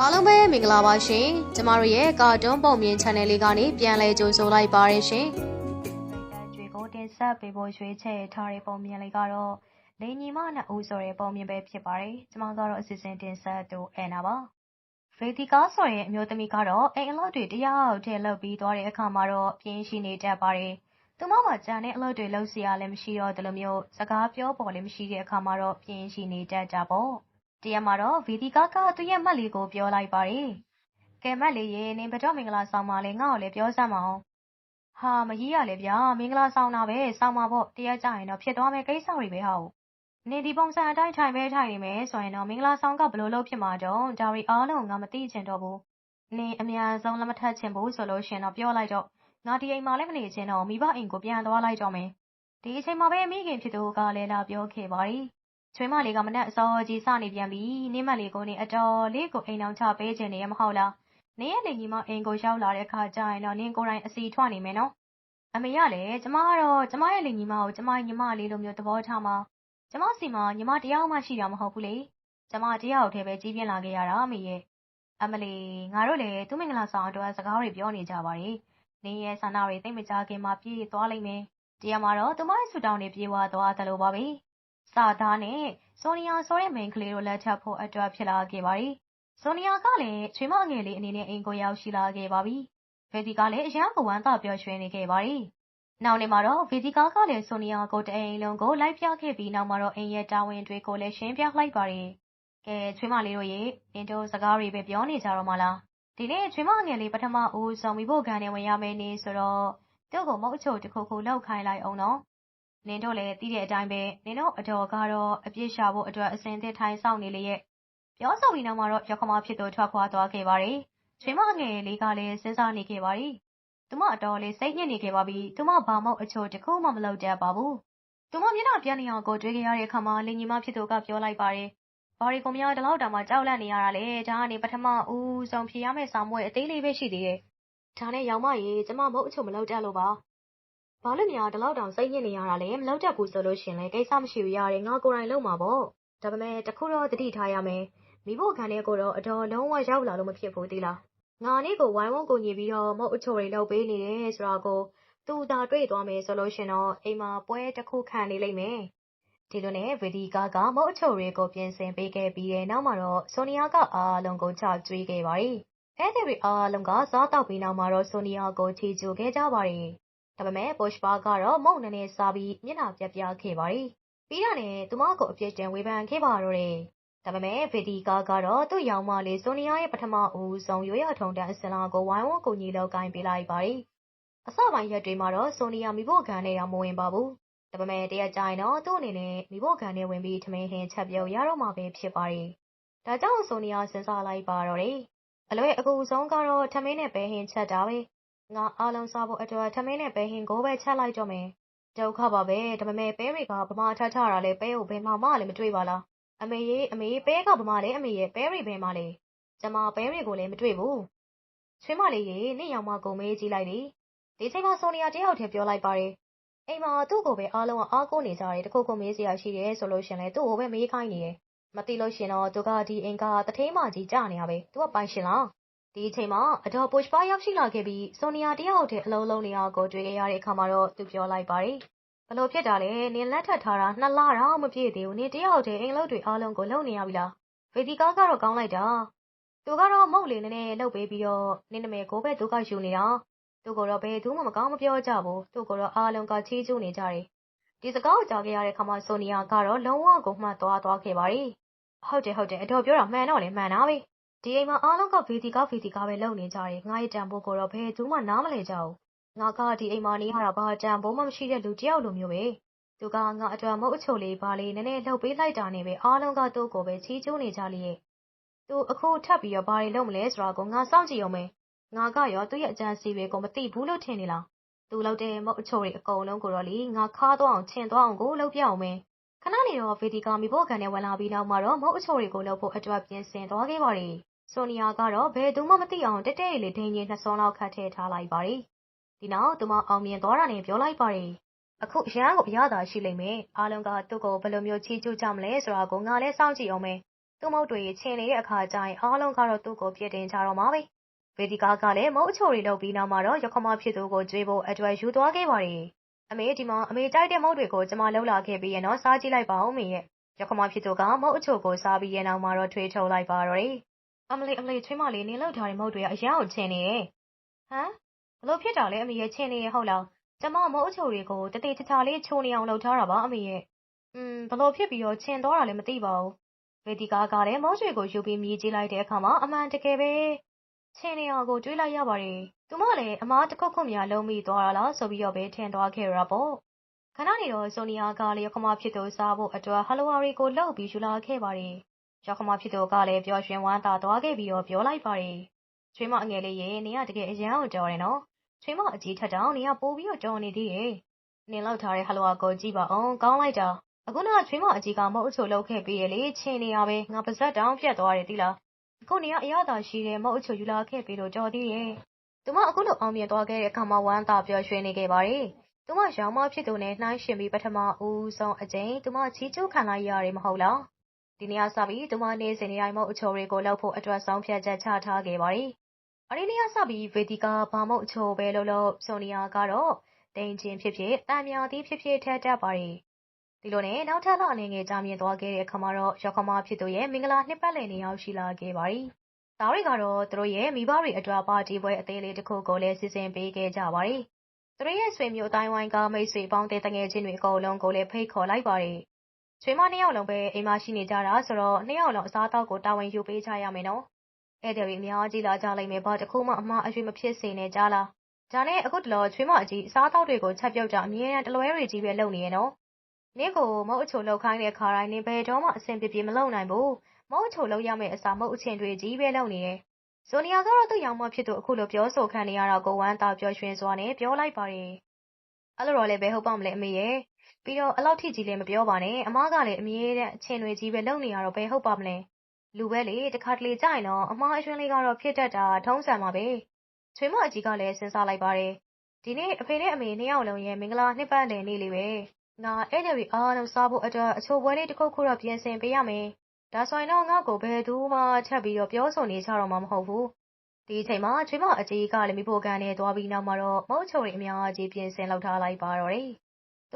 အားလုံးပဲမင်္ဂလာပါရှင်ကျမတို့ရဲ့ကာတွန်းပုံမြင် channel လေးကနေပြန်လည်ကြိုဆိုလိုက်ပါရရှင်ကျွေကိုတင်ဆက်ပေးဖို့ရွှေချဲ့ထားတဲ့ပုံမြင်လေးကတော့လိန်ညီမနဲ့ဦးဆိုတဲ့ပုံမြင်ပဲဖြစ်ပါတယ်။ကျွန်မကတော့အစီအစဉ်တင်ဆက်သူအဲနာပါ။ဖေဒီကာဆိုတဲ့အမျိုးသမီးကတော့အိမ်အလုပ်တွေတရားထည့်လုပ်ပြီးသွားတဲ့အခါမှာတော့ပြင်းရှိနေတတ်ပါတယ်။သူမမှာကြံတဲ့အလုပ်တွေလုပ်စရာလည်းမရှိတော့တယ်လို့မျိုးစကားပြောပေါ်လည်းမရှိတဲ့အခါမှာတော့ပြင်းရှိနေတတ်ကြပေါ့။ တရားမှာတော့ဗီဒီကာကသူ့ရဲ့မက်လေးကို ပြောလိုက်ပါတယ်။ကဲမက်လေးရေ နင်ဘတော်မင်္ဂလာဆောင်ပါလေငါ့ကိုလည်း ပြောစမ်းမအောင်။ဟာမကြီးရလေဗျာ မင်္ဂလာဆောင်တာပဲ ဆောင်ပါပေါ့ တရားကြရင်တော့ ဖြစ်သွားမယ်ကိစ္စတွေပဲဟာ့နေဒီပုံစံအတိုင်း ထိုင်ပဲထိုင်နေမယ်ဆိုရင်တော့ မင်္ဂလာဆောင်က ဘယ်လိုလုပ်ဖြစ်မှာတော့ဒါရီအားလုံးငါ မသိချင်တော့ဘူးနေအများဆုံး လက်မထက်ချင်ဘူးဆိုလို့ရှင်တော့ ပြောလိုက်တော့ ငါ ဒီအိမ်မှာလည်း မနေချင်တော့မိဘအိမ်ကို ပြန်သွားလိုက်တော့မယ် ဒီအချိန်မှာပဲ မိခင်ဖြစ်သူကလည်း လာပြောခဲ့ပါ ರಿ ချွေးမလေးက မနဲ့အစောကြီး စနေပြန်ပြီနေမလေးကိုနေအတော်လေးကို အိမ်အောင်ချပေးခြင်းနေရမဟုတ်လားနေရဲ့နေညီမ အိမ်ကိုရောက်လာတဲ့အခါကျရင်တော့ နင်းကိုယ်တိုင် အစီထွက်နေမယ်နော် အမေကလည်း ကျမကတော့ ကျမရဲ့လင်ညီမကို ကျမညီမလေးလိုမျိုး သဘောထားမှာ ကျမစီမှာ ညီမတယောက်မှ ရှိတာမဟုတ်ဘူးလေ ကျမတယောက်တည်းပဲ ကြီးပြင်းလာခဲ့ရတာအမေရဲ့ အမလီငါတို့လည်း သူမင်္ဂလာဆောင်အတွက် စကားတွေပြောနေကြပါ रे နင်းရဲ့ဆန္ဒတွေ သိမ့်မကြခင်မှာ ပြည့်သွားလိမ့်မယ်တရားမှာတော့ သူမရဲ့ဆူတောင်းတွေ ပြေဝသွားသလိုပါပဲ စာသားနဲ့ ဆိုနီယာဆိုတဲ့ မိန်းကလေးတို့ လက်ထပ်ဖို့အတွက် ဖြစ်လာခဲ့ပါတယ်။ဆိုနီယာကလည်း ချွေမငယ်လေးအနေနဲ့ အိမ်ကို ရောက်ရှိလာခဲ့ပါပြီ။ဗေဒီကလည်း အရမ်းကို ဝမ်းသာပျော်ရွှင်နေခဲ့ပါတယ်။နောက်နေ့မှာတော့ ဗေဒီကကလည်း ဆိုနီယာကို တအိမ်လုံးကို လိုက်ပြခဲ့ပြီး နောက်မှာတော့ အိမ်ရဲ့တာဝန်တွေကိုလည်း ရှင်းပြလိုက်ပါတယ်။ကဲ ချွေမလေးတို့ရေ၊နင်တို့စကားတွေပဲ ပြောနေကြတော့မှာလား၊ဒီနေ့ ချွေမငယ်လေး ပထမဦးဆုံး မီးဖိုခန်းထဲ ဝင်ရမယ့်နေ့ဆိုတော့ သူ့ကို မုန့်အချိုတခုခု လုပ်ခိုင်းလိုက်ဦးနော် နင်တို့လည်း သိတဲ့အတိုင်းပဲ နင်တို့အတော်ကတော့ အပြစ်ရှာဖို့အတွက်အစဉ်သစ်ထိုင်ဆောင်နေလေရဲ့။ပြောဆိုပြီးနောက်မှာတော့ရောက်ခမဖြစ်သူ ထွက်ခွာသွားခဲ့ပါ रे ။ချွေးမငယ်လေးကလည်း စဉ်းစားနေခဲ့ပါ रे ။သူမ အတော်လေး စိတ်ညစ်နေခဲ့ပါပြီ။သူမ ဘာမှအချို့တစ်ခုမှ မလုပ်တတ်ပါဘူး။သူမ မျက်နှာပြန်နေအောင်ကို တွေ့ခဲ့ရတဲ့အခါမှာ လင်ညီမဖြစ်သူက ပြောလိုက်ပါတယ်။ဘာရီကိုမရဒီလောက်တောင်မှ ကြောက်လန့်နေရတာလေ။ဒါကနေ ပထမဦးဆုံး ဖြေရမယ့်ဆောင်မွေအသေးလေးပဲ ရှိသေးတယ်။ဒါနဲ့ရောင်မရေကျမ မဟုတ်အချို့မလုပ်တတ်လို့ပါ။ ဘာလို့များဒီလောက်တောင်စိတ်ညစ်နေရတာလဲမလုပ်တတ်ဘူးဆိုလို့ရှင်လေကိစ္စမရှိဘူးရတယ်ငါကိုယ်တိုင်လုပ်မှာပေါ့။ဒါပေမဲ့တခုတော့တတိထားရမယ်။မိဖို့ခံတဲ့ကိုတော့အတော်လုံးဝရောက်လာလို့မဖြစ်ဘူးသီလား။ငါနေ့ကိုဝိုင်းဝန်းကိုညီပြီးတော့မဟုတ်အချို့တွေလုပ်ပေးနေတယ်ဆိုတာကိုသူသာတွေ့သွားမယ်ဆိုလို့ရှင်တော့အိမ်မှာပွဲတစ်ခုခံနေလိမ့်မယ်။ဒီလိုနဲ့ဗီဒီကာကမဟုတ်အချို့တွေကိုပြင်ဆင်ပေးခဲ့ပြီးတဲ့နောက်မှာတော့ဆိုနီယာကအားလုံးကိုချကျွေးခဲ့ပါ रे ။အဲ့ဒီတွေအားလုံးကစားတော့ပြီးနောက်မှာတော့ဆိုနီယာကိုချီကျူခဲ့ကြပါ रे ။ ။ဒါပေမဲ့ Bushra ကတော့မုံနည်းနည်းစားပြီးမျက်နှာပြက်ပြခဲ့ပါတယ်။ပြီးတာနဲ့သူမကိုအပြစ်တင်ဝေဖန်ခဲ့ပါတော့တယ်။ဒါပေမဲ့ဗီဒီကာကတော့သူ့ရောင်မလေးဆိုနီယာရဲ့ပထမဦးဆုံးရိုးရထုံတန်းအစင်လာကိုဝိုင်းဝန်းကူညီလောက်ကင်ပေးလိုက်ပါတယ်။အစပိုင်းရက်တွေမှာတော့ဆိုနီယာမိဖို့ခံနဲ့ရောမဝင်ပါဘူး။ဒါပေမဲ့တရက်ကြရင်တော့သူ့အနေနဲ့မိဖို့ခံနဲ့ဝင်ပြီးထမင်းဟင်းချက်ပြုတ်ရတော့မှာပဲဖြစ်ပါတယ်။ဒါကြောင့်ဆိုနီယာစဉ်းစားလိုက်ပါတော့တယ်။အလွဲအကူဆုံးကတော့ထမင်းနဲ့ပဲဟင်းချက်တာပဲ။ ငါအားလုံးစားဖို့အတွက် ထမင်းနဲ့ပဲဟင်းကိုပဲ ချက်လိုက်တော့မယ်။ဒုက္ခပါပဲ ဒါပေမဲ့ ပဲတွေက ဗမာထထတာလဲ ပဲကိုဘယ်မှမှလည်းမတွေ့ပါလား။အမေရေ အမေ ပဲက ဗမာလဲအမေရဲ့ ပဲတွေဘယ်မှလဲ။ကျမ ပဲတွေကိုလည်းမတွေ့ဘူး။ချွေးမလေးရေနေ့ရောင်မကို မေးကြည့်လိုက်လေ။ဒီချိန်မှာ ဆိုနီယာ တယောက်တည်း ပြောလိုက်ပါတယ်။အိမ်မှာ သူ့ကိုပဲ အားလုံးက အားကိုးနေကြတယ် တခုခုမေးစရာရှိတယ်ဆိုလို့ရှင်လဲ သူ့ကိုပဲ မေးခိုင်းနေတယ်။မသိလို့ရှင်တော့ သူက ဒီအိမ်ကတထေးမကြီးကြာနေရပဲ။သူက ပိုင်ရှင်လား။ ဒီအချိန်မှာအတော်ပုရှ်ပါရောက်ရှိလာခဲ့ပြီး ဆိုနီယာ တယောက်တည်း အလုံးလုံးနေအောင်ကို တွေ့ခဲ့ရတဲ့အခါမှာတော့ သူပြောလိုက်ပါတယ်။ဘလို့ဖြစ်တာလဲ နင်လက်ထပ်ထားတာ နှစ်လတော့မပြည့်သေးဘူး နင်တယောက်တည်း အိမ်လုပ်တွေအားလုံးကို လုပ်နေရပြီလား။ဗေဒီကာကတော့ ကောင်းလိုက်တာ။သူကတော့ မုတ်လေးနည်းနည်းလှုပ်ပေးပြီးတော့ နင်းနမဲကိုပဲ သူကယူနေတာ။သူကိုတော့ ဘယ်သူမှ မကောင်းမပြောကြဘူး။သူကိုတော့ အားလုံးက ချီးကျူးနေကြတယ်။ဒီစကားကိုကြားခဲ့ရတဲ့အခါမှာ ဆိုနီယာကတော့ လုံးဝကို မှတ်သွားသွားခဲ့ပါတယ်။ဟုတ်တယ် ဟုတ်တယ်အတော်ပြောတာ မှန်တော့လေမှန်တာပဲ။ ဒီအိမ်မှာ အားလုံးကဗီဒီကာဗီဒီကာပဲ လုပ်နေကြတယ်။ငါရဲ့တန်ဖိုးကိုတော့ ဘယ်သူမှ နားမလည်ကြဘူး။ငါက ဒီအိမ်မှာနေရတာ ဘာတန်ဖိုးမှမရှိတဲ့ လူတယောက်လိုမျိုးပဲ။သူက ငါအတွက်မဟုတ်အချို့လေးပါလေး နည်းနည်းလှုပ်ပေးလိုက်တာနဲ့ပဲ အားလုံးက သူ့ကိုပဲ ချီးကျူးနေကြလေရဲ့။သူ အခု ထပ်ပြီးတော့ ဘာတွေလုပ်မလဲဆိုတာကို ငါ စောင့်ကြည့်အောင်မယ်။ငါကရော သူ့ရဲ့အကြံစီတွေကို မသိဘူးလို့ ထင်နေလား။သူလုပ်တဲ့မဟုတ်အချို့တွေ အကုန်လုံးကိုတော့လေ ငါ ခါသွားအောင်ချင်သွားအောင်ကို လုပ်ပြအောင်မယ်။ခဏနေတော့ဗီဒီကာမိဖို့ခံနဲ့ဝင်လာပြီးနောက်မှာတော့မဟုတ်အချို့တွေကိုလုပ်ဖို့အတွက် ပြင်ဆင်သွားခဲ့ပါတယ်။ ဆိုနီယာကတော့ ဘယ်သူမှမသိအောင်တက်တဲ့လေးဒိန်ကြီးနှစ်စုံလောက် ခတ်ထည့်ထားလိုက်ပါတယ်။ဒီနောက် သူမ အောင်မြင်သွားတာနဲ့ ပြောလိုက်ပါတယ်။အခုရန်ကို အရသာရှိလိမ့်မယ်။အားလုံးက သူ့ကို ဘယ်လိုမျိုး ချီးကျူးကြမလဲဆိုတာကို ငါလည်း စောင့်ကြည့်အောင်မယ် သူ့မုတ်တွေချင်းနေတဲ့အခါကျရင် အားလုံးကတော့ သူ့ကို ပြစ်တင်ကြတော့မှာပဲ။ဗေဒီကာကလည်း မုတ်အချိုတွေလုပ်ပြီးနောက်မှာတော့ရခမဖြစ်သူကိုကြွေးဖို့အတွက် ယူသွားခဲ့ပါတယ်။အမေ ဒီမှာ အမေကြိုက်တဲ့ မုတ်တွေကို ကျမလှုပ်လာခဲ့ပြီးရင်တော့ စားကြည့်လိုက်ပါဦးမေရဲ့။ရခမဖြစ်သူက မုတ်အချိုကို စားပြီးရဲ့နောက်မှာတော့ ထွေးထုတ်လိုက်ပါတော့တယ်။ အမလေးအမလေးချွေးမလေးနင်လှုပ်ထားတဲ့မုတ်တွေကအရန်ကိုချင်းနေတယ်။ဟမ်ဘလို့ဖြစ်တာလဲအမေရဲ့ချင်းနေရဟုတ်လား။ကျမမုတ်အချိုတွေကိုတတိတခြားလေးချိုးနေအောင်လှုပ်ထားတာပါအမေရဲ့။อืมဘလို့ဖြစ်ပြီးတော့ချင်းသွားတာလည်းမသိပါဘူး။ဗေဒီကာကလည်းမုတ်တွေကိုယူပြီးမြည်ကြည့်လိုက်တဲ့အခါမှာအမှန်တကယ်ပဲချင်းနေအောင်ကိုတွေးလိုက်ရပါတယ်။သူမလည်းအမားတစ်ခုခုများလုံးမိသွားတာလားဆိုပြီးတော့ပဲထင်သွားခဲ့ရပေါ့။ခဏနေတော့ဆိုနီယာကလည်းရခမဖြစ်သူစားဖို့အတွက်ဟလိုဝါရီကိုလှုပ်ပြီးယူလာခဲ့ပါတယ်။ ရခမဖြစ်သူကလည်းပျော်ရွှင်ဝမ်းသာသွားခဲ့ပြီးတော့ပြောလိုက်ပါတယ်။ချွေးမအငယ်လေးရေနင်ကတကယ်အရန်ကိုတော်တယ်နော်။ချွေးမအကြီးထက်တောင်နင်ကပိုပြီးတော့တော်နေသေးရဲ့။နင်လောက်ထားတဲ့ဟလိုဝါကိုကြည့်ပါအောင်ကောင်းလိုက်တာ။အခုနကချွေးမအကြီးကမုတ်အချိုလှုပ်ခဲ့ပြီးရလေချင်းနေရပဲငါပါဇက်တောင်ပြတ်သွားတယ်သီလား။အခုနေကအရသာရှိတဲ့မုတ်အချိုယူလာခဲ့ပြီးတော့တော်သေးရဲ့။သူမအခုလိုအောင်မြင်သွားခဲ့တဲ့အခါမှာဝမ်းသာပျော်ရွှင်နေခဲ့ပါတယ်။သူမရောင်မဖြစ်သူနဲ့နှိုင်းယှဉ်ပြီးပထမဦးဆုံးအကြိမ်သူမချီးကျူးခံလိုက်ရတယ်မဟုတ်လား။ ဒီနေ့ကစပြီးသူမနေ့စဉ် နေ့တိုင်းမုတ်အချိုတွေကိုလှုပ်ဖို့အတွက် ဆုံးဖြတ်ချက်ချထားခဲ့ပါတယ်။အဲဒီနေ့ကစပြီး ဗေဒီကာ ဘာမုတ်အချိုပဲလို့လို့ဆိုနီယာကတော့တိမ်ချင်းဖြစ်ဖြစ်တံမြာသည်ဖြစ်ဖြစ်ထက်တတ်ပါတယ်။ဒီလိုနဲ့ နောက်ထပ် လအနေငယ် ကြာမြင့်သွားခဲ့တဲ့အခါမှာတော့ရခမဖြစ်သူရဲ့ မင်္ဂလာနှစ်ပတ်လည်နေ့ရောက်ရှိလာခဲ့ပါတယ်။သားတွေကတော့ သူတို့ရဲ့ မိဘတွေအတွက် ပါတီပွဲအသေးလေးတစ်ခုကိုလည်း စီစဉ်ပေးခဲ့ကြပါတယ်။သူတို့ရဲ့ ဆွေမျိုးအတိုင်းဝိုင်းက မိတ်ဆွေပေါင်းတဲ့တငယ်ချင်းတွေ အကုန်လုံးကိုလည်း ဖိတ်ခေါ်လိုက်ပါတယ်။ ချွေးမနှစ်ယောက်လုံးပဲ အိမ်မှာရှိနေကြတာဆိုတော့ နှစ်ယောက်လုံး အစားအသောက်ကို တာဝန်ယူပေးကြရမယ်နော်။ဧည့်သည်တွေ အများကြီးလာကြလိမ့်မယ် ဘာတစ်ခုမှ အမှားအယွင်း မဖြစ်စေနဲ့ ကြားလား။ဒါနဲ့ အခုတလော ချွေးမအကြီး အစားအသောက်တွေကို ချက်ပြုတ်ကြအမြဲတမ်း တလွဲတွေကြီးပဲ လုပ်နေရနော်။နင့်ကို မုတ်အချိုလောက်ခိုင်းတဲ့ခါတိုင်း နင်ဘယ်တော့မှ အဆင်ပြေပြေ မလုပ်နိုင်ဘူး။မုတ်အချိုလောက်ရမယ့်အစား မုတ်အချင်းတွေကြီးပဲ လုပ်နေတယ်။ဆိုနီယာကတော့ သူ့ရောင်မဖြစ်သူ အခုလို ပြောဆိုခံနေရတာကို ဝမ်းသာပျော်ရွှင်စွာနဲ့ ပြောလိုက်ပါတယ်။အဲ့လိုတော့လည်း ဘယ်ဟုတ်ပါမလဲ အမေရဲ့။ ပြီးတော့အလောက်ထိကြီးလည်း မပြောပါနဲ့။အမားကလည်း အမြဲတမ်း အချင်းတွေကြီးပဲ လုပ်နေရတော့ ဘယ်ဟုတ်ပါမလဲ။လူပဲလေ တခါတလေကြာရင်တော့ အမားအရွှင်လေးကတော့ ဖြစ်တတ်တာ ထုံးစံပါပဲ။ချွေးမအကြီးကလည်း စဉ်းစားလိုက်ပါတယ်။ဒီနေ့ အဖေနဲ့အမေ နှစ်ယောက်လုံးရဲ့ မင်္ဂလာနှစ်ပတ်လည်နေ့လေးပဲ။ငါ ဧည့်သည်တွေအားလုံး စားဖို့အတွက် အချိုပွဲလေးတစ်ခုခုတော့ ပြင်ဆင်ပေးရမယ်။ဒါဆိုရင်တော့ ငါ့ကို ဘယ်သူမှ ထပ်ပြီးတော့ ပြောဆိုနေကြတော့မှာ မဟုတ်ဘူး။ဒီအချိန်မှာ ချွေးမအကြီးကလည်းမိဖို့ကန်နဲ့သွားပြီးနောက်မှာတော့ မုတ်ချိုတွေ အများကြီး ပြင်ဆင်လုပ်ထားလိုက်ပါတော့တယ်။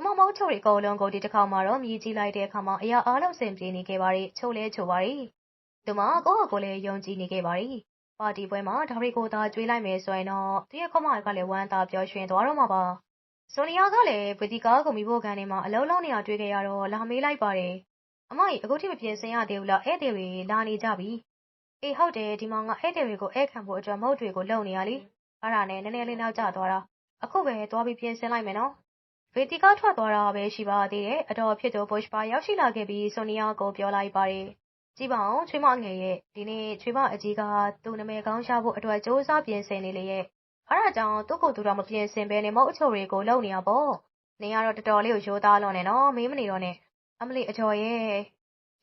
သူမမုတ် ချိုတွေအကုန်လုံးကို ဒီတစ်ခါမှတော့ မြည်ကြည့်လိုက်တဲ့အခါမှာ အရာအားလုံး အဆင်ပြေနေခဲ့ပါတယ်။ချိုလဲချိုပါတယ်။သူမ ကိုယ့်ဟာကိုယ်လည်း ယုံကြည်နေခဲ့ပါတယ်။ပါတီပွဲမှာ ဒါတွေကိုသာကျွေးလိုက်မယ်ဆိုရင်တော့ သူ့ရဲ့ခမကလည်း ဝမ်းသာပျော်ရွှင်သွားတော့မှာပါ။ဆိုနီယာကလည်းဗတီကာကိုမိဖို့ကန်ထဲမှာ အလုံးလုံးနေရတွေ့ခဲ့ရတော့ လာမေးလိုက်ပါတယ်။အမကြီးအခုထိ မပြင်ဆင်ရသေးဘူးလား ဧည့်သည်တွေ လာနေကြပြီ။အေး ဟုတ်တယ် ဒီမှာ ငါ ဧည့်သည်တွေကို ဧည့်ခံဖို့အတွက် မုတ်တွေကို လုံနေရလေ။အဲ့ဒါနဲ့ နည်းနည်းလေး နောက်ကျသွားတာ။အခုပဲ သွားပြီး ပြင်ဆင်လိုက်မယ်နော်။ ဗေတီကာထွက်သွားတာပဲ ရှိပါသေးတယ်။အတော်ဖြစ်သူဘုရှ်ပါ ရောက်ရှိလာခဲ့ပြီးဆိုနီယာကို ပြောလိုက်ပါတယ်။ကြည့်ပါအောင်ချွေးမငယ်ရဲ့ ဒီနေ့ ချွေးမအကြီးက သူ့နာမည်ကောင်းရှာဖို့အတွက်စ조사ပြင်ဆင်နေလေရဲ့ အဲ့ဒါကြောင့် သူ့ကိုယ်သူတော့မပြင်ဆင်ဘဲနဲ့ မုတ်အချိုတွေကို လုံနေရပေါ့။နင်ကတော့ တော်တော်လေးကို ရိုးသားလွန်နေနော် မေးမနေတော့နဲ့အမလီအကျော်ရဲ့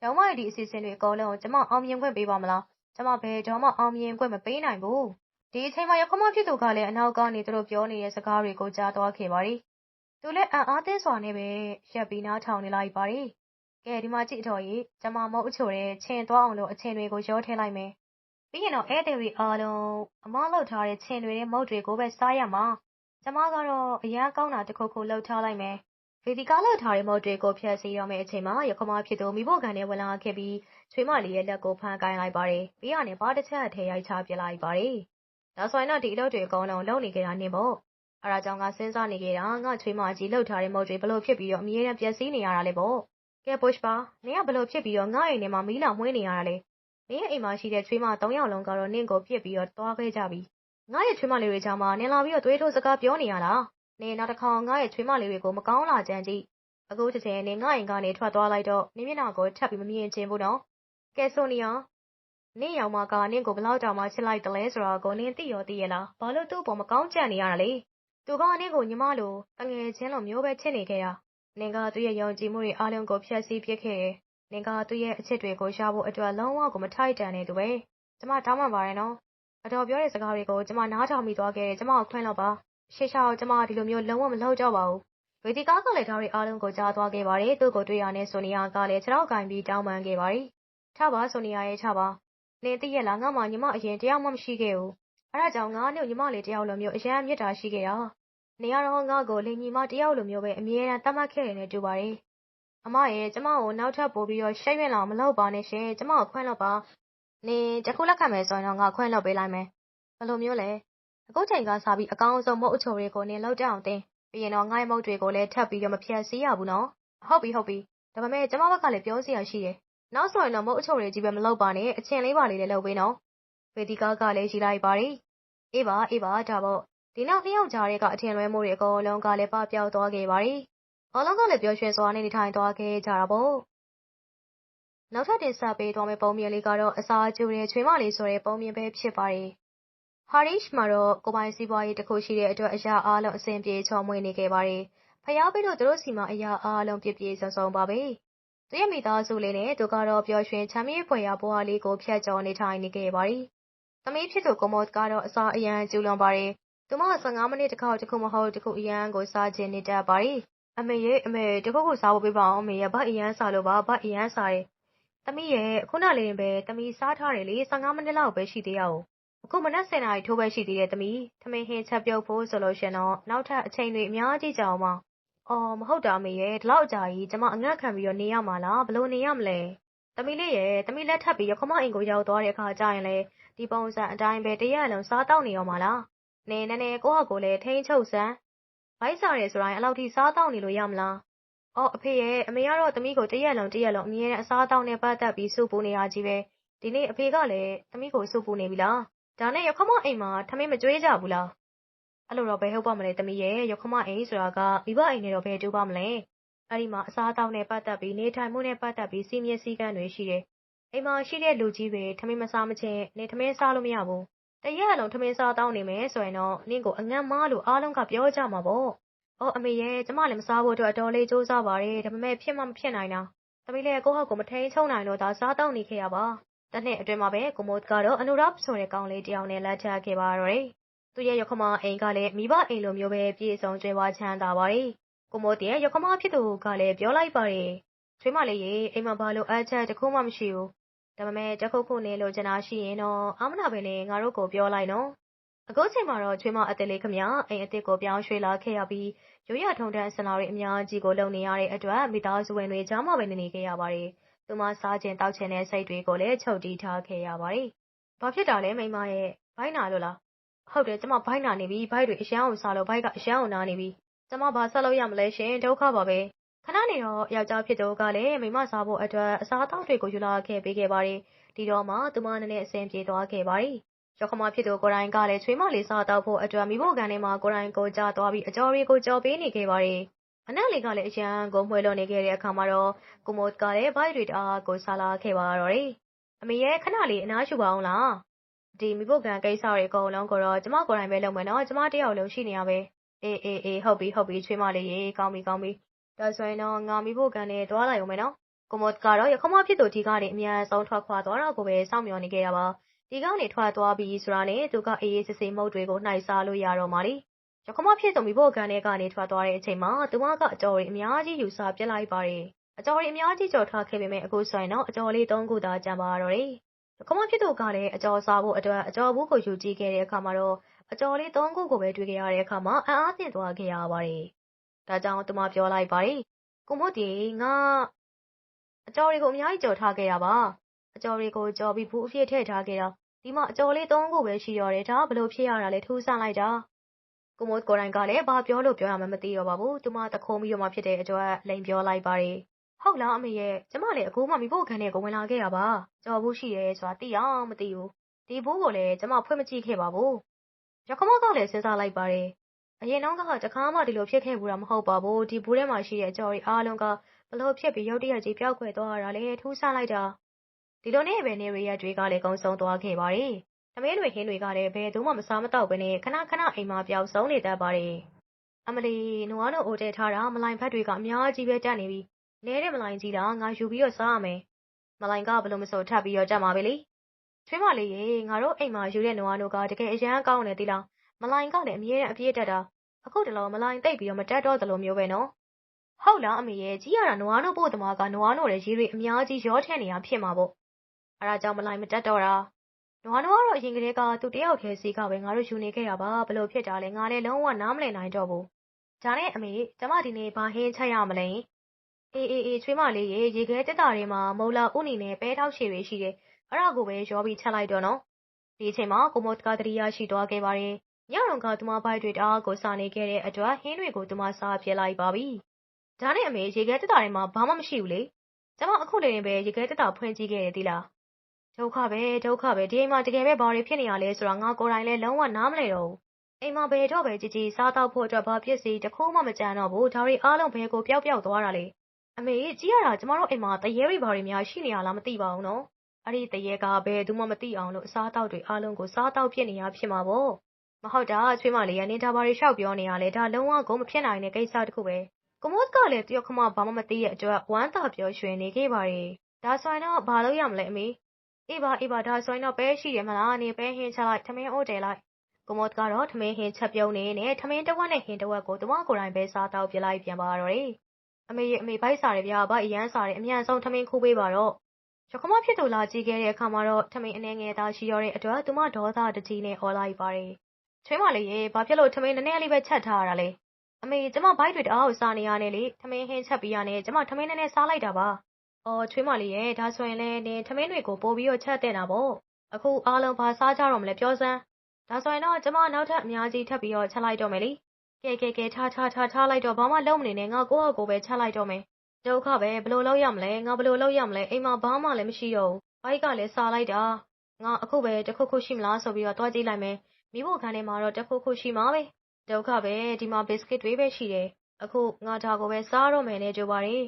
ရောင်းမရဲ့ ဒီအစီအစဉ်တွေ အကုန်လုံးကျမ အောင်မြင်ခွင့်ပေးပါမလား။ကျမ ဘယ်တော့မှ အောင်မြင်ခွင့် မပေးနိုင်ဘူး။ဒီအချိန်မှာရခမဖြစ်သူကလည်း အနောက်ကနေသူတို့ပြောနေတဲ့ စကားတွေကို ကြားသွားခဲ့ပါရီ။ သူလည်းအံ့အားသင့်စွာနဲ့ပဲရက်ပြီးနားထောင်နေလိုက်ပါရီ။ကဲဒီမှာကြည့်တော့ရေကျမမုတ်အချိုတဲ့ချင်သွားအောင်လို့အချင်းတွေကိုရောထည့်လိုက်မယ်။ပြီးရင်တော့ဧည့်သည်တွေအားလုံးအမလောက်ထားတဲ့ချင်းတွေနဲ့မုတ်တွေကိုပဲစားရမှာ။ကျမကတော့အရန်ကောင်းတာတစ်ခုခုလှုပ်ထားလိုက်မယ်။ဗေဒီကာလှုပ်ထားတဲ့မုတ်တွေကိုဖျက်ဆီးရမယ့်အချိန်မှာရခမဖြစ်သူမိဖို့ကန်နဲ့ဝင်လာခဲ့ပြီးချွေးမလေးရဲ့လက်ကိုဖမ်းကိုင်းလိုက်ပါတယ်။ပြီးရနဲ့ဘာတစ်ချက်အထည်ရိုက်ချပြလိုက်ပါတယ်။ဒါဆိုရင်တော့ဒီအလုပ်တွေအကုန်လုံးလုပ်နေကြတာနေပေါ့။ အဲဒါကြောင့်ငါစဉ်းစားနေကြတာငါချွေးမကြီးလှုပ်ထားတဲ့မုတ်တွေဘလို့ဖြစ်ပြီးတော့အမြဲတမ်းပျက်စီးနေရတာလေပေါ့။ကဲပုရှ်ပါနင်ကဘလို့ဖြစ်ပြီးတော့ငါ့အိမ်ထဲမှာမီးလောင်မွှေးနေရတာလေ။နင်ရဲ့အိမ်မှာရှိတဲ့ချွေးမ၃ယောက်လုံးကတော့နင့်ကိုပြစ်ပြီးတော့သွားခဲ့ကြပြီ။ငါရဲ့ချွေးမလေးတွေကြားမှာနင်လာပြီးတော့သွေးထိုးစကားပြောနေရလား။နင်နောက်တစ်ခါငါရဲ့ချွေးမလေးတွေကိုမကောင်းလာကြမ်းကြည့်။အခုတစ်ချိန်နင်ငါအိမ်ကနေထွက်သွားလိုက်တော့နင်မျက်နှာကိုထပ်ပြီးမမြင်ချင်ဘူးနော်။ကဲဆိုနီယာနင့်ရောင်မကနင့်ကိုဘလောက်တောင်မှချစ်လိုက်တလဲဆိုတာကိုနင်သိရောသိရလား။ဘာလို့သူ့ပေါ်မကောင်းကြံ့နေရတာလဲ။ သူကနင့်ကိုညီမလိုတငယ်ချင်းလိုမျိုးပဲချစ်နေခဲ့တာ။နင်ကသူ့ရဲ့ယုံကြည်မှုတွေအားလုံးကိုဖျက်ဆီးပစ်ခဲ့တယ်။နင်ကသူ့ရဲ့အချစ်တွေကိုရဖို့အတွက်လုံးဝကိုမထိုက်တန်နေသူပဲ။ကျမတောင်းပန်ပါတယ်နော်။အတော်ပြောတဲ့စကားတွေကိုကျမနားထောင်မိသွားခဲ့တယ်။ကျမကိုခွင့်လွှတ်ပါ။ရှေ့လျှောက်ကျမဒီလိုမျိုးလုံးဝမလုပ်တော့ပါဘူး။ဝေဒီကာကလည်းဒါတွေအားလုံးကိုကြားသွားခဲ့ပါတယ်။သူ့ကိုတွေ့ရတဲ့ဆိုနီယာကလည်းခြေထောက်ကိုင်ပြီးတောင်းပန်ခဲ့ပါတယ်ချပါဆိုနေရရဲ့ချပါနင်သိရလားငါမှညီမအရင်တယောက်မှမရှိခဲ့ဘူး အဲဒါကြောင့်ငါနဲ့ညီမလေးတယောက်လိုမျိုးအရန်မြတ်တာရှိခဲ့တာနေရတော့ငါကိုလင်ညီမတယောက်လိုမျိုးပဲအမြဲတမ်းတတ်မှတ်ခဲ့တယ်နဲ့တူပါတယ်အမရဲ့ကျမကိုနောက်ထပ်ပို့ပြီးတော့ရှက်ရွံ့လာမလုပ်ပါနဲ့ရှင်ကျမကိုခွင့်လွှတ်ပါနင်တခုလက်ခံမယ်ဆိုရင်တော့ငါခွင့်လွှတ်ပေးလိုက်မယ်ဘယ်လိုမျိုးလဲအခုချိန်ကစားပြီးအကောင်းဆုံးမဟုတ်အချိုတွေကိုနင်လောက်တအောင်တင်ပြီးရင်တော့ငိုင်းမုတ်တွေကိုလည်းထပ်ပြီးတော့မဖြတ်စီးရဘူးနော်ဟုတ်ပြီဟုတ်ပြီဒါပေမဲ့ကျမဘက်ကလည်းပြောစရာရှိတယ်နောက်ဆိုရင်တော့မဟုတ်အချိုတွေကြီးပဲမလုပ်ပါနဲ့အချင်းလေးပါလေးလည်းလုပ်ပေးနော်ဝေဒီကားကလည်းရှိလိုက်ပါရီ အေးပါအေးပါဒါပေါ့ဒီနောက်နှစ်ယောက်ကြားထဲကအထင်လွဲမှုတွေအကုန်လုံးကလည်းပပျောက်သွားခဲ့ပါရီအလုံးကလည်းပျော်ရွှင်စွာနဲ့နေထိုင်သွားခဲ့ကြတာပေါ့နောက်ထပ်တင်ဆက်ပေးသွားမယ့်ပုံမြင်လေးကတော့အစာကျူတဲ့ချွေးမလေးဆိုတဲ့ပုံမြင်ပဲဖြစ်ပါတယ်ဟာရစ်မှာတော့ကိုပိုင်စီးပွားရေးတစ်ခုရှိတဲ့အတွက်အရာအားလုံးအဆင်ပြေချော်မွေ့နေခဲ့ပါတယ်ဖျားပြီးတော့သူတို့စီမှာအရာအားလုံးပြည့်ပြည့်စုံစုံပါပဲသူရဲ့မိသားစုလေးနဲ့သူကတော့ပျော်ရွှင်ချမ်းမြေ့ဖွယ်ရာဘဝလေးကိုဖျက်ကျော်နေထိုင်နေခဲ့ပါတယ် သမီးဖြစ်သူ ကိုမော့ကတော့ အစာအရန်ကျူလွန်ပါတယ် သူမ15မိနစ်တစ်ခေါက်တစ်ခုမဟုတ်တစ်ခု အရန်ကို စားခြင်းနေတတ်ပါတယ် အမေရဲ့အမေ တခုခုစားဖို့ပေးပါအောင်အမေရဲ့ ဗတ်အရန်စားလို့ပါ ဗတ်အရန်စားတယ် သမီးရဲ့ခုနလေးပဲ သမီးစားထားတယ်လေ15မိနစ်လောက်ပဲ ရှိသေးရအောင်အခုမနက်10နာရီထိုးပဲ ရှိသေးတယ် သမီး ထမင်းဟင်းချက်ပြုတ်ဖို့ဆိုလို့ရှင်တော့ နောက်ထပ် အချိန်တွေ အများကြီးကြာအောင်ပါအော် မဟုတ်တာ အမေရဲ့ဒီလောက်ကြာကြီး ကျမ အငတ်ခံပြီးတော့ နေရမှာလားဘလို့နေရမလဲ သမီးလေးရဲ့သမီးလက်ထပ်ပြီးရခမအိမ်ကို ရောက်သွားတဲ့အခါကျရင်လေဒီပုံစံအတိုင်းပဲတရက်လုံးစားတောက်နေရောမှာလားနေနေနေကိုယ့်ဟာကိုယ်လည်း ထိန်းချုပ်စမ်းဘိုက်စားရဲဆိုတိုင်းအလောက်ထိ စားတောက်နေလို့ရမလား အော် အဖေရဲ့အမေကတော့ သမီးကိုတရက်လုံးတရက်လုံး အမြဲတမ်း အစားတောက်နဲ့ ပတ်သက်ပြီးစုပူနေရကြီးပဲ ဒီနေ့ အဖေကလည်း သမီးကိုစုပူနေပြီလား ဒါနဲ့ရခမအိမ်မှာ ထမင်းမကြွေးကြဘူးလား အဲ့လိုတော့ ဘယ်ဟုတ်ပါမလဲ သမီးရဲ့ရခမအိမ်ဆိုတာက မိဘအိမ်နဲ့တော့ ဘယ်တူပါမလဲ အဲ့ဒီမှာ အစားအသောက်နဲ့ ပတ်သက်ပြီး နေထိုင်မှုနဲ့ ပတ်သက်ပြီးစီမင်းစည်းကမ်းတွေ ရှိတယ် အိမ်မှာရှိတဲ့လူကြီးတွေ ထမင်းမစားမချင်းနေထမင်းစားလို့မရဘူး တရက်လုံး ထမင်းစားတောင်းနေမယ်ဆိုရင်တော့ နင့်ကို အငတ်မားလို့ အားလုံးက ပြောကြမှာပေါ့ အော် အမေရဲ့ကျမလည်း မစားဖို့အတွက် အတော်လေးစူးစမ်းပါတယ် ဒါပေမဲ့ ဖြစ်မှမဖြစ်နိုင်တာ သမီးလည်း ကိုယ့်ဟောက်ကိုမထိန်ချုံနိုင်လို့ဒါစားတောင်းနေခဲ့ရပါ တနှစ်အတွင်းမှာပဲ ကိုမို့ကတော့ အနုရဆိုတဲ့ ကောင်လေးတယောက်နဲ့လက်ထပ်ခဲ့ပါတော့တယ် သူရဲ့ရခမအိမ်ကလည်း မိဘအိမ်လိုမျိုးပဲ ပြည့်စုံကျွဲဝါချမ်းသာပါတယ် ကိုမို့တဲ့ရခမဖြစ်သူကလည်းပြောလိုက်ပါတယ်ချွေးမလေးရေအိမ်မှာဘာလို့အချက်တခုမှမရှိဘူးဒါပေမဲ့တခုခုနေလို့ကျနာရှိရင်တော့အမနာပဲနဲ့ငါတို့ကိုပြောလိုက်နော်အခုချိန်မှာတော့ချွေးမအစ်စ်လေးခမအိမ်အစ်စ်ကိုပြောင်းရွှေ့လာခဲ့ရပြီးရိုးရထုံတန်းဆင်လာတွေအများကြီးကိုလုံနေရတဲ့အတွက်မိသားစုဝင်တွေကြားမှာပဲနေနေခဲ့ရပါတယ်သူမစားခြင်းတောက်ခြင်းတဲ့စိတ်တွေကိုလည်းချုပ်တီးထားခဲ့ရပါတယ်ဘာဖြစ်တာလဲမိမရဲ့ဘိုင်းနာလို့လားဟုတ်တယ်ကျမဘိုင်းနာနေပြီဘိုက်တွေအရန်အောင်စားလို့ဘိုက်က အရန်အောင်နာနေပြီ ကျမဘာဆက်လို့ရမလဲရှင်ဒုက္ခပါပဲခဏနေတော့ယောက်ျားဖြစ်သူကလည်းမိမစားဖို့အတွက်အစားအသောက်တွေကိုယူလာခဲ့ပေးခဲ့ပါတယ်ဒီတော့မှသူမနည်းနည်းအဆင်ပြေသွားခဲ့ပါတယ်။ရောက်ခမဖြစ်သူကိုယ်တိုင်ကလည်းချွေးမလေးစားတောက်ဖို့အတွက်မိဖို့ကန်ထဲမှာကိုယ်တိုင်ကိုကြသွားပြီးအကျော်တွေကိုကြော်ပေးနေခဲ့ပါတယ်။မနက်လေးကလည်းအရန်ကိုမှွေလို့နေခဲ့တဲ့အခါမှာတော့ကိုမို့ကလည်းဘိုက်တွေတအားကိုစားလာခဲ့ပါတော့တယ်။အမေရဲ့ခဏလေးအနားရှူပါအောင်လား။ဒီမိဖို့ကန်ကိစ္စတွေအကုန်လုံးကိုတော့ကျမကိုယ်တိုင်ပဲလုပ်မယ်နော်။ကျမတယောက်လုံးရှိနေရပဲ။ အေးအေးအေးဟုတ်ပြီဟုတ်ပြီချွေးမလေးရေကောင်းပြီကောင်းပြီ။ဒါဆိုရင်တော့ငါမိဖို့ကန်နဲ့သွားလိုက်အောင်မယ်နော်။ကိုမို့ကတော့ရခမဖြစ်သူဒီကနေအများဆုံးထွက်ခွာသွားတာကိုပဲစောင့်မျှော်နေခဲ့ရပါ။ဒီကနေထွက်သွားပြီဆိုတာနဲ့သူကအေးအေးဆေးဆေးမုတ်တွေကိုနှိုက်စားလို့ရတော့မှလေ။ရခမဖြစ်သူမိဖို့ကန်ထဲကနေထွက်သွားတဲ့အချိန်မှာသူမကအကျော်တွေအများကြီးယူစားပြစ်လိုက်ပါတယ်။အကျော်တွေအများကြီးကြော်ထားခဲ့ပေမဲ့အခုဆိုရင်တော့အကျော်လေး၃ခုသာကျန်ပါတော့တယ်။ရခမဖြစ်သူကလည်းအကျော်စားဖို့အတွက်အကျော်ဘူးကိုယူကြည့်ခဲ့တဲ့အခါမှာတော့ အကျော်လေး၃ခုကိုပဲတွေ့ခဲ့ရတဲ့အခါမှာအံ့အားသင့်သွားခဲ့ရပါတယ်။ဒါကြောင့်သူမပြောလိုက်ပါတယ်။ကိုမို့တီငါအကျော်တွေကိုအများကြီးကြော်ထားခဲ့ရပါအကျော်တွေကိုကြော်ပြီးဘူးအဖြစ်ထည့်ထားခဲ့တာဒီမှာအကျော်လေးသုံးခုပဲရှိတော့တယ်ဒါဘလို့ဖြစ်ရတာလဲထူးဆန်းလိုက်တာကိုမိုးကိုယ်တိုင်ကလည်းဘာပြောလို့ပြောရမှမသိတော့ပါဘူးသူမတခုံးပြီးတော့မှဖြစ်တဲ့အတွက်လိန်ပြောလိုက်ပါတယ်ဟုတ်လားအမေရဲ့ကျမလည်းအခုမှမိဖို့ခန်းထဲကိုဝင်လာခဲ့ရပါကြော်ဘူးရှိတယ်ဆိုတာသိအောင်မသိဘူးဒီဘူးကိုလည်းကျမဖွင့်မကြည့်ခဲ့ပါဘူး ရခမကလည်း စဉ်းစားလိုက်ပါတယ် အရင်တော့ကတခါမှ ဒီလိုဖြစ်ခဲ့ဘူးတာ မဟုတ်ပါဘူး ဒီဘူးထဲမှာရှိတဲ့ အကျော်တွေအားလုံးကဘလို့ဖြစ်ပြီး ရုတ်တရက်ကြီး ပျောက်ကွယ်သွားရတာလဲ ထူးဆန်းလိုက်တာ ဒီလိုနဲ့ပဲ နေရီယာတွေကလည်း ကုန်းဆုံးသွားခဲ့ပါတယ်။သမီးတွေဟင်းတွေကလည်း ဘယ်သူမှ မစားမတော့ဘဲနဲ့ခဏခဏ အိမ်မှာ ပျောက်ဆုံးနေတတ်ပါတယ်။အမလီ နွားတို့ အိုတဲထားတာ မလိုင်ဖက်တွေက အများကြီးပဲတက်နေပြီ။နဲတဲ့မလိုင်ကြီးတာငါယူပြီးတော့ စားရမယ်။မလိုင်ကဘလို့မဆို ထပ်ပြီးတော့ တက်မှာပဲလေ။ ချွေးမလေးရေငါတို့အိမ်မှာယူတဲ့နွားတို့ကတကယ်အရန်ကောင်းတယ်သီလား။မလိုင်ကလည်းအမြဲတမ်းအပြည့်တက်တာ။အခုတလောမလိုင်တိတ်ပြီးတော့မတက်တော့သလိုမျိုးပဲနော်။ဟုတ်လားအမေရဲ့ကြီးရတာနွားတို့ပို့သမားကနွားတို့ရဲ့ရေတွေအများကြီးရောထည့်နေတာဖြစ်မှာပေါ့အဲ့ဒါကြောင့်မလိုက်မတက်တော့တာနွားနွားတော့အရင်ကတည်းကသူတယောက်တည်းစီကပဲငါတို့ယူနေခဲ့တာပါဘလို့ဖြစ်တာလဲငါလည်းလုံးဝနားမလည်နိုင်တော့ဘူးဒါနဲ့အမေကျမဒီနေ့ဘာဟင်းချက်ရမလဲအေးအေးအေးချွေးမလေးရေရေခဲတက်တာတွေမှာမုံလာဥနီနဲ့ပဲထောက်ရှည်တွေရှိတယ် အဲ့ဒါကိုပဲရောပြီးချက်လိုက်တော့နော်ဒီအချိန်မှာကိုမော့ကတရိယာရှိသွားခဲ့ပါတယ်ညရုံကသူမဘိုက်တွေတအားကိုစာနေခဲ့တဲ့အတွက်ဟင်းတွေကိုသူမစားပြလိုက်ပါပြီဒါနဲ့အမေရေခဲတက်တာတွေမှာဘာမှမရှိဘူးလေကျမအခုလေးပဲရေခဲတက်တာဖွင့်ကြည့်ခဲ့တယ်သီလားဒုက္ခပဲဒုက္ခပဲဒီအိမ်မှာတကယ်ပဲဘာတွေဖြစ်နေရလဲဆိုတာငါကိုယ်တိုင်လည်းလုံးဝနားမလည်တော့ဘူးအိမ်မှာဘယ်တော့ပဲကြည်ကြည်စားတော့ဖို့အတွက်ဘာဖြစ်စီတခုမှမကြံတော့ဘူးဒါတွေအားလုံးဘယ်ကိုပျောက်ပျောက်သွားတာလဲအမေကြည့်ရတာကျမတို့အိမ်မှာတရေတွေဘာတွေများရှိနေရလားမသိပါဘူးနော် အဲ့ဒီတရေကဘယ်သူမှမသိအောင်လို့အစားတောက်တွေအားလုံးကိုစားတောက်ဖြစ်နေရဖြစ်မှာပေါ့မဟုတ်တာချွေးမလေးကနေတာဘာတွေရှောက်ပြောနေရလဲဒါလုံးဝကိုမဖြစ်နိုင်တဲ့ကိစ္စတစ်ခုပဲကမုတ်ကလည်းတယောက်ခမဘာမှမသိရဲ့အတွက်ဝမ်းသာပြောရွှင်နေခဲ့ပါတယ်ဒါဆိုရင်တော့ဘာလုပ်ရမလဲအမေအေးပါအေးပါဒါဆိုရင်တော့ပဲရှိတယ်မလားနေပဲဟင်းချလိုက်ထမင်းအိုးတယ်လိုက်ကိုမော့ကတော့ထမင်းဟင်းချက်ပြုံးနေနဲ့ထမင်းတစ်ဝက်နဲ့ဟင်းတစ်ဝက်ကိုသူမကိုယ်တိုင်ပဲစားတောက်ပြလိုက်ပြန်ပါတော့တယ်အမေရဲ့အမေဘိုက်စားတယ်ဗျာဗိုက်အရန်စားတယ်အမြန်ဆုံးထမင်းခူးပေးပါတော့ ရခမဖြစ်သူ လာကြည့်ခဲ့တဲ့အခါမှာတော့ ထမင်းအနေငယ်သားရှိရတဲ့အတွက် သူမ ဒေါသတကြီးနဲ့អော်လိုက်ပါတယ် ချွေးမလေးရေ ဘာဖြစ်လို့ ထမင်းနည်းနည်းလေးပဲ ချက်ထားရတာလဲ အမေ ကျမဘိုက်တွေ တအားကို စားနေရနေလေ ထမင်းဟင်းချက်ပြီးရနေကျမ ထမင်းနည်းနည်း စားလိုက်တာပါ အော် ချွေးမလေးရေဒါဆိုရင်လည်း နင် ထမင်းတွေကို ပို့ပြီးတော့ ချက်တဲ့တာပေါ့ အခု အားလုံး ဘာစားကြတော့မလဲ ပြောစမ်း ဒါဆိုရင်တော့ ကျမ နောက်ထပ် အများကြီး ထပ်ပြီးတော့ ချက်လိုက်တော့မယ်လေ ကဲ ကဲ ကဲ ထား ထား ထား ထားလိုက်တော့ ဘာမှ လုံးမနေနဲ့ ငါ ကိုယ့်အကိုပဲ ချက်လိုက်တော့မယ် ဒုက္ခပဲဘယ်လိုလုပ်ရမလဲငါဘယ်လိုလုပ်ရမလဲအိမ်မှာဘာမှလည်းမရှိတော့ဘူးဘိုက်ကလည်းစားလိုက်တာငါအခုပဲတခုခုရှိမလားဆိုပြီးတော့တွားကြည့်လိုက်မယ်မိဖို့ခန်းထဲမှာတော့တခုခုရှိမှာပဲဒုက္ခပဲဒီမှာဘစ်ကစ်တွေပဲရှိတယ်အခုငါဒါကိုပဲစားတော့မယ်နဲ့ကြိုပါတယ်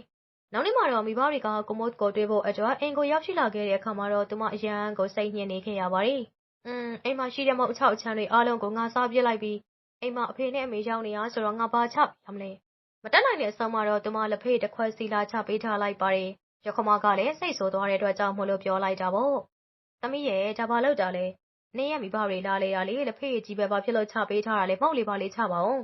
နောက်နေ့မှာတော့မိဘတွေကကိုမုတ်ကိုတွေ့ဖို့အတွက်အိမ်ကိုရောက်ရှိလာခဲ့တဲ့အခါမှာတော့သူမအရန်ကိုစိတ်ညစ်နေခဲ့ရပါတယ်อืมအိမ်မှာရှိတဲ့မုတ်အချောက်အချမ်းတွေအားလုံးကိုငါစားပြစ်လိုက်ပြီးအိမ်မှာအဖေနဲ့အမေရောက်နေရဆိုတော့ငါဘာချပြရမလဲ မတက်နိုင်တဲ့အဆောင်မှာတော့ သူမ လက်ဖေးတစ်ခွက်စီ လာချပေးထားလိုက်ပါတယ်ရခမကလည်း စိတ်ဆိုးသွားတဲ့အတွက်ကြောင့်မို့လို့ ပြောလိုက်တာပေါ့ သမီးရဲ့ ဒါဘာလို့တာလဲ နင်းရဲ့မိဘတွေ လာလေတာလေ လက်ဖေးကြီးပဲ ဘာဖြစ်လို့ချပေးထားတာလဲမဟုတ်လေပါလေချပါအောင်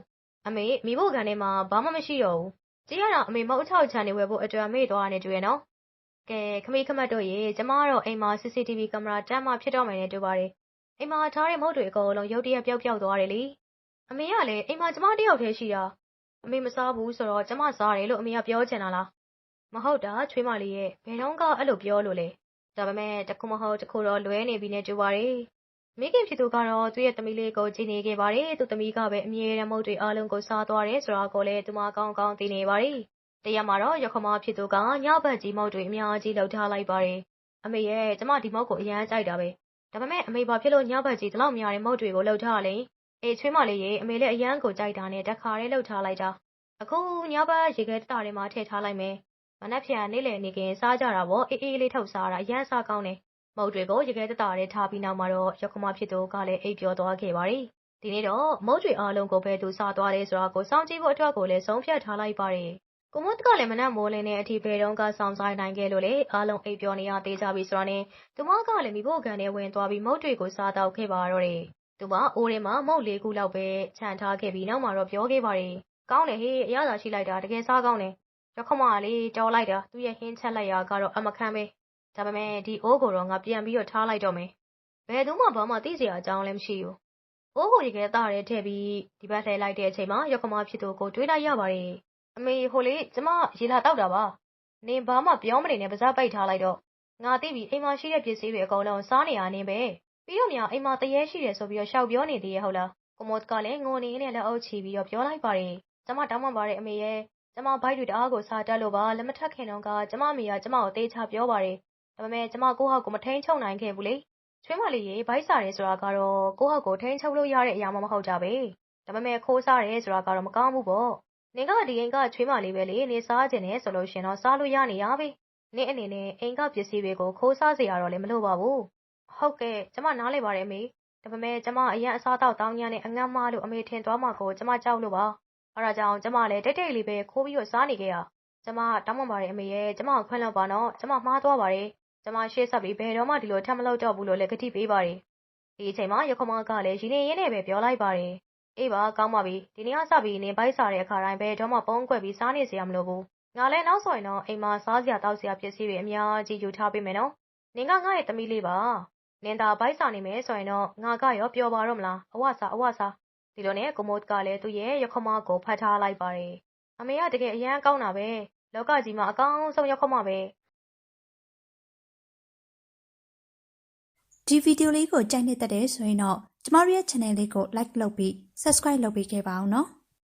အမေမိဖို့ကန်ထဲမှာ ဘာမှမရှိတော့ဘူး ကြည့်ရတော့အမေ မုတ်အချောက်ချမ်းနေဝယ်ဖို့အတွက် မေ့သွားနေတွေ့ရနော် ကဲ ခမီးခမတ်တို့ရေ ကျမကတော့ အိမ်မှာ CCTV ကင်မရာတန်းမှ ဖြစ်တော့မယ်နဲ့ တူပါတယ် အိမ်မှာထားတဲ့ မုတ်တွေအကုန်လုံး ရုတ်တရက် ပျောက်ပျောက်သွားတယ်လေ အမေကလည်း အိမ်မှာ ကျမတယောက်တည်းရှိတာ အမေမစားဘူးဆိုတော့ကျမစားတယ်လို့အမေကပြောချင်တာလားမဟုတ်တာချွေးမလေးရဲ့ဘယ်တော့ကအဲ့လိုပြောလို့လဲဒါပေမဲ့တခုမဟုတ်တခုတော့လွဲနေပြီနဲ့တူပါတယ်မိခင်ဖြစ်သူကတော့သူ့ရဲ့သမီးလေးကိုကြည်နေခဲ့ပါတယ်သူသမီးကပဲအမြဲတမ်းမုတ်တွေအားလုံးကိုစားသွားတယ်ဆိုတာကိုလည်းသူမကောင်းကောင်းသိနေပါတယ်တရက်မှာတော့ရခမဖြစ်သူကညဘက်ကြီးမုတ်တွေအများကြီးလှုပ်ထားလိုက်ပါတယ်အမေရဲ့ကျမဒီမုတ်ကိုအရန်ကြိုက်တာပဲဒါပေမဲ့အမေဘာဖြစ်လို့ညဘက်ကြီးဒီလောက်များတဲ့မုတ်တွေကိုလှုပ်ထားလဲ အေးချွေးမလေးရေအမေလည်းအရန်ကိုကြိုက်တာနဲ့တခါတည်းလှုပ်ထားလိုက်တာအခုညဘက်ရေခဲတတာတွေမှာထည့်ထားလိုက်မယ်မနက်ဖြန်နေ့လည်နေခင်စားကြတာပေါ့အေးအေးလေးထုတ်စားတာအရန်စားကောင်းတယ်မုတ်တွေကိုရေခဲတတာတွေထားပြီးနောက်မှာတော့ရခမဖြစ်သူကလည်းအိပ်ပျော်သွားခဲ့ပါတယ်ဒီနေ့တော့မုတ်တွေအားလုံးကိုပဲသူစားသွားတယ်ဆိုတာကိုစောင့်ကြည့်ဖို့အတွက်ကိုလည်းဆုံးဖြတ်ထားလိုက်ပါတယ်ကိုမုတ်ကလည်းမနက်မိုးလင်းတဲ့အထိဘယ်တော့ကဆောင်ဆိုင်နိုင်ခဲ့လို့လေအားလုံးအိပ်ပျော်နေရသေးကြပြီဆိုတာနဲ့သူမကလည်းမိဖို့ကန်ထဲဝင်သွားပြီးမုတ်တွေကိုစားတော့ခဲ့ပါတော့တယ် သူမအိုးထဲမှာမုတ်လေးခုလောက်ပဲခြံထားခဲ့ပြီးနောက်မှာတော့ပြောခဲ့ပါတယ်ကောင်းတယ်ဟေးအရသာရှိလိုက်တာတကယ်စားကောင်းတယ်ရခမလေးတော်လိုက်တာသူ့ရဲ့ဟင်းချက်လိုက်ရာကတော့အမခမ်းပဲဒါပေမဲ့ဒီအိုးကိုတော့ငါပြန်ပြီးတော့ထားလိုက်တော့မယ်ဘယ်သူမှဘာမှသိစရာအကြောင်းလည်းမရှိဘူးအိုးကိုရေခဲသားရဲထည့်ပြီးဒီဘက်လှည့်လိုက်တဲ့အချိန်မှာရခမဖြစ်သူကိုတွေးလိုက်ရပါတယ်အမေဟိုလေကျမရေလာတောက်တာပါနင်ဘာမှပြောမနေနဲ့ပါးစားပိတ်ထားလိုက်တော့ငါသိပြီအိမ်မှာရှိတဲ့ပစ္စည်းတွေအကုန်လုံးစားနေရနေပဲ ပြီးတော့များအိမ်မှာတရေရှိတယ်ဆိုပြီးတော့ရှောက်ပြောနေသေးရဲ့ဟုတ်လားကိုမို့ကလည်းငိုနေနဲ့လက်အုပ်ချီပြီးတော့ပြောလိုက်ပါတယ်ကျမတောင်းပန်ပါတယ်အမေရဲ့ကျမဘိုက်တွေတအားကိုစားတက်လို့ပါလက်မထက်ခင်တော့ကကျမမေကကျမကိုတေးချပြောပါတယ်ဒါပေမဲ့ကျမကိုဟောက်ကိုမထိန်ချုပ်နိုင်ခဲ့ဘူးလေချွေးမလေးရေဘိုက်စားရဲဆိုတာကတော့ကိုဟောက်ကိုထိန်ချုပ်လို့ရတဲ့အရာမှမဟုတ်ကြပဲဒါပေမဲ့ခိုးစားရဲဆိုတာကတော့မကောင်းဘူးပေါ့နင်ကဒီအိမ်ကချွေးမလေးပဲလေနေစားခြင်းနဲ့ဆိုလို့ရှင်တော့စားလို့ရနေရပြီနင့်အနေနဲ့အိမ်ကပစ္စည်းတွေကိုခိုးစားစေရတော့လည်းမလိုပါဘူး ဟုတ်ကဲ့ကျမနားလဲပါတယ်မေဒါပေမဲ့ကျမအရင်အစားတော့တောင်းညံနဲ့အငတ်မလို့အမေထင်သွားမှာကိုကျမကြောက်လို့ပါအဲဒါကြောင့်ကျမလည်းတိတ်တိတ်လေးပဲခိုးပြီးတော့စားနေခဲ့ရကျမတောင်းပန်ပါတယ်အမေရဲ့ကျမကိုခွင့်လောက်ပါနော်ကျမမှားသွားပါတယ်ကျမရှေ့ဆက်ပြီးဘယ်တော့မှဒီလိုထပ်မလုပ်တော့ဘူးလို့လည်းကတိပေးပါတယ်ဒီအချိန်မှာရခမကလည်းရင်းနေရင်းနဲ့ပဲပြောလိုက်ပါတယ်အေးပါကောင်းပါပြီဒီနေ့ကစပြီးနင်ဘိုက်စားတဲ့အခါတိုင်းပဲတော့မှပုံးကွက်ပြီးစားနေစရာမလိုဘူးငါလည်းနောက်ဆိုရင်တော့အိမ်မှာစားစရာတောက်စရာပစ္စည်းတွေအများကြီးယူထားပေးမယ်နော်နင်ကငါ့ရဲ့သမီးလေးပါ နင်သာဘိုက်စာနေမယ်ဆိုရင်တော့ငါကရောပျော်ပါတော့မလားအဝစာအဝစာဒီလိုနဲ့ကိုမိုးကလည်းသူ့ရဲ့ရခမကိုဖတ်ထားလိုက်ပါတယ်အမေကတကယ်အရန်ကောင်းတာပဲလောကကြီးမှာအကောင်းဆုံးရခမပဲဒီဗီဒီယိုလေးကိုကြိုက်နေတဲ့တဲ့ဆိုရင်တော့ကျမတို့ရဲ့ channel လေးကို like လုပ်ပြီး subscribe လုပ်ပေးခဲ့ပါအောင်နော်။